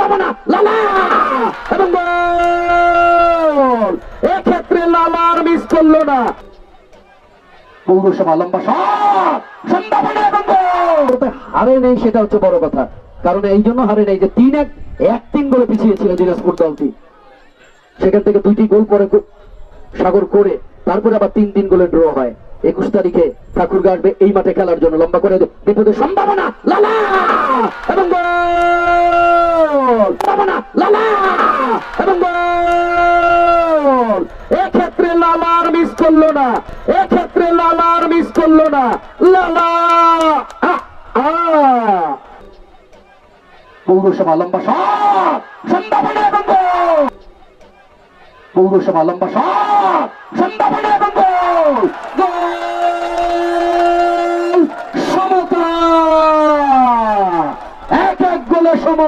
সম্ভাবনা লালা! এবং গোল! এক্ষেত্রে লালার মিস না। পৌরসভা লম্বা সম্ভাবনা এবং হারে নেই, সেটা হচ্ছে বড় কথা। কারণ এই জন্য হারে নেই যে তিন এক এক তিন গোলে দিনাজপুর দলটি। সেখান থেকে দুইটি গোল পরে সাগর করে, তারপরে আবার তিন তিন গোলে ড্র হয়। একুশ তারিখে ঠাকুর আসবে, এই মাঠে খেলার জন্য লম্বা করে বিপদের সম্ভাবনা। লালা! এবং সম্ভাবনা লালা! এবং এক্ষেত্রে লালার মিস করল না। এক্ষেত্রে লালার মিস করল না। লালা। পৌরসভা লম্বা সম্ভাবনা এবং পৌরসভা লম্বা সম্ভাবনা এবং গোল গোল সমতা এক